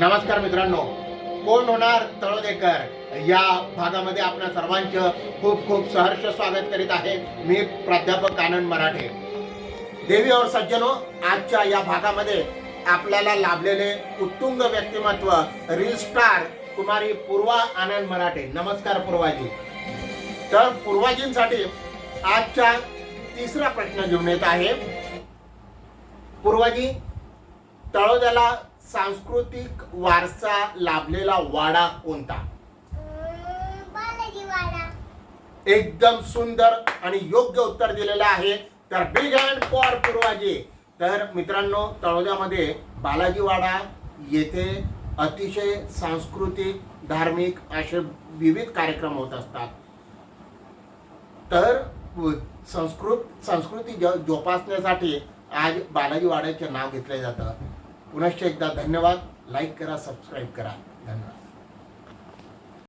नमस्कार मित्रांनो कोण होणार तळोदेकर? या भागामध्ये आपल्या सर्वांचं खूप खूप सहर्ष स्वागत करीत आहे. मी प्राध्यापक आनंद मराठे. देवी और सज्जनो आजच्या या भागामध्ये आपल्याला लाभलेले उत्तुंग व्यक्तिमत्व रील स्टार कुमारी पूर्वा आनंद मराठे. नमस्कार पूर्वाजी. तर पूर्वाजींसाठी आजचा तिसरा प्रश्न घेऊन येत आहे. पूर्वाजी तळोद्याला सांस्कृतिक वारसा लाभलेला वाडा कोणता? एकदम सुंदर आणि योग्य उत्तर दिलेलं आहे. तर बिग हँड फॉर पूर्वाजी. तर मित्रांनो तळोद्यामध्ये बालाजीवाडा येथे अतिशय सांस्कृतिक धार्मिक असे विविध कार्यक्रम होत असतात. तर संस्कृत संस्कृती जो जोपासण्यासाठी आज बालाजी वाड्याचे नाव घेतले जातं. पुनश्च एकदा धन्यवाद. लाईक करा सबस्क्राईब करा. धन्यवाद.